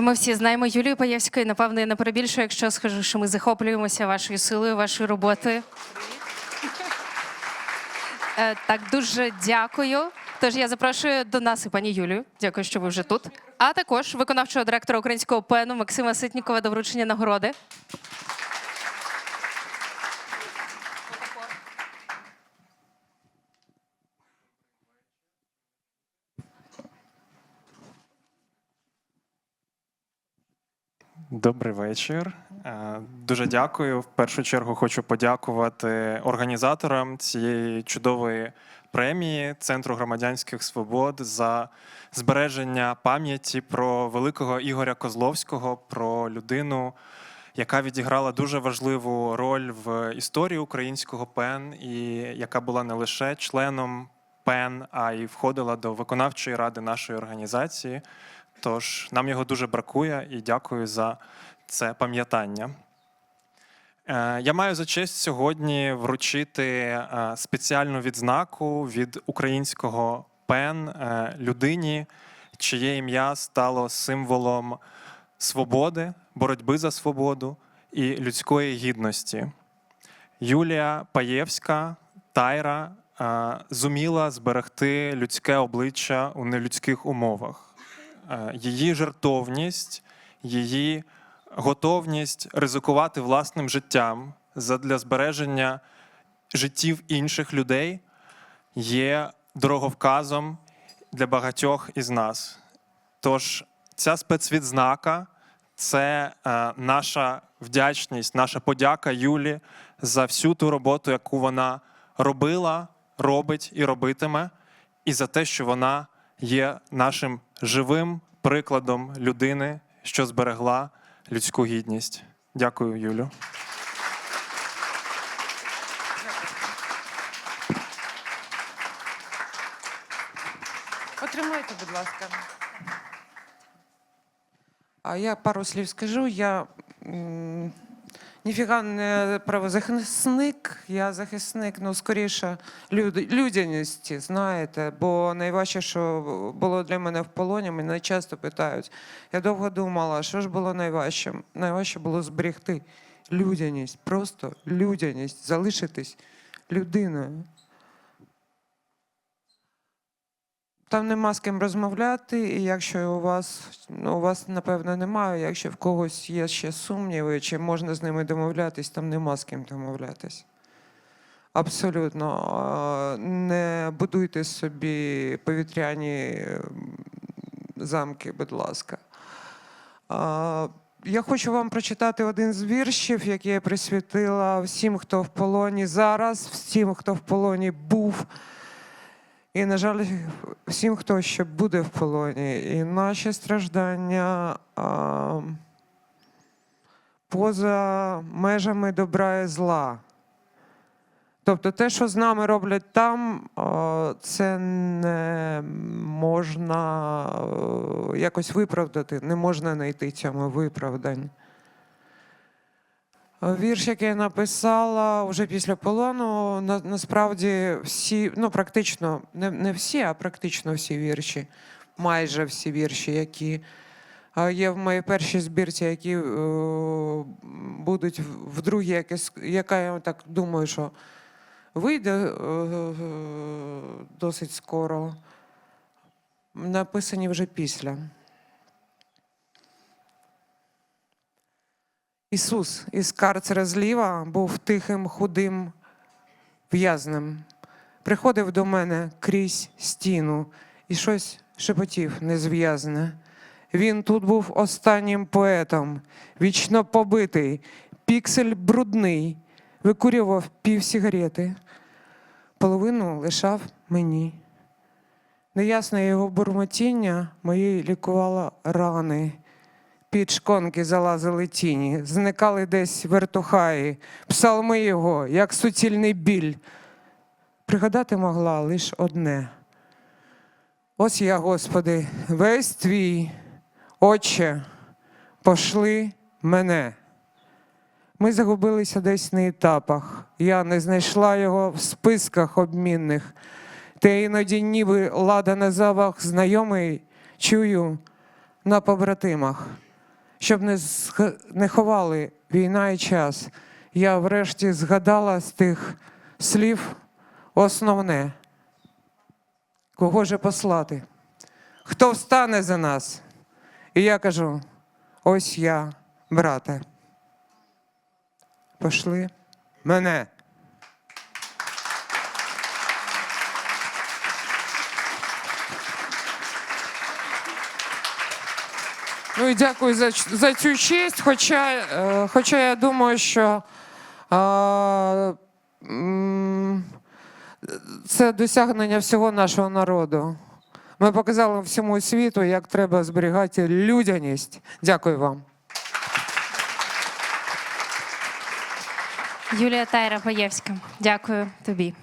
Ми всі знаємо Юлію Паєвську, і напевно я не перебільшую, якщо скажу, що ми захоплюємося вашою силою, вашою роботою. Е, Так, дуже дякую. Тож я запрошую до нас і пані Юлію. Дякую, що ви вже тут. А також виконавчого директора українського пену Максима Ситнікова до вручення нагороди. Добрий вечір. Е, Дуже дякую. В першу чергу хочу подякувати організаторам цієї чудової премії Центру громадянських свобод за збереження пам'яті про великого Ігоря Козловського, про людину, яка відіграла дуже важливу роль в історії українського ПЕН, і яка була не лише членом ПЕН, а й входила до виконавчої ради нашої організації. Тож нам його дуже бракує і дякую за це пам'ятання. Е, Я маю за честь сьогодні вручити е, спеціальну відзнаку від українського ПЕН е, людині, чиє ім'я стало символом свободи, боротьби за свободу і людської гідності. Юлія Паєвська, Тайра, зуміла зберегти людське обличчя у нелюдських умовах. Її жертовність, її готовність ризикувати власним життям задля збереження життів інших людей є дороговказом для багатьох із нас. Тож ця спецвідзнака це наша вдячність, наша подяка Юлі за всю ту роботу, яку вона робила, робить і робитиме, і за те, що вона є нашим живим прикладом людини, що зберегла людську гідність. Дякую, Юлю. Отримайте, будь ласка. А я пару слів скажу. Я ніфіга не правозахисник, я захисник, ну, скоріше, люд, людяності, знаєте. Бо найважче, що було для мене в полоні, мене часто питають. Я довго думала, що ж було найважчим. Найважче було зберегти людяність, просто людяність, залишитись людиною. Там нема з ким розмовляти, і якщо у вас, ну, у вас, напевно, немає, якщо в когось є ще сумніви, чи можна з ними домовлятись, там нема з ким домовлятись. Абсолютно. Не будуйте собі повітряні замки, будь ласка. Я хочу вам прочитати один з віршів, який я присвятила всім, хто в полоні зараз, всім, хто в полоні був. І, на жаль, всім, хто ще буде в полоні, і наші страждання а, поза межами добра і зла. Тобто те, що з нами роблять там, це не можна е, якось виправдати, не можна знайти цьому виправдань. Вірш, який я написала вже після полону, на, насправді всі, ну практично, не, не всі, а практично всі вірші, майже всі вірші, які е, є в моїй першій збірці, які е, будуть в другій, яке с- яка я так думаю, що вийде е, досить скоро. Написані вже після. Ісус із карцера зліва був тихим, худим в'язнем. Приходив до мене крізь стіну і щось шепотів незв'язне. Він тут був останнім поетом, вічно побитий, піксель брудний, викурював пів сигарети, половину лишав мені. Неясне його бурмотіння мої лікувало рани. Під шконки залазили тіні, зникали десь вертухаї, псалми його, як суцільний біль. Пригадати могла лиш одне. Ось я, Господи, весь твій, Отче, пошли мене. Ми загубилися десь на етапах. Я не знайшла його в списках обмінних. Та іноді ніби лада на завах знайомий чую на побратимах. Щоб не, не ховали війна і час. Я врешті згадала з тих слів основне. Кого же послати? Хто встане за нас? І я кажу: ось я, брате. Пошли мене. Ну і дякую за, за цю честь. Хоча, е, хоча я думаю, що е, це досягнення всього нашого народу. Ми показали всьому світу, як треба зберігати людяність. Дякую вам. Юлія Тайра Паєвська. Дякую тобі.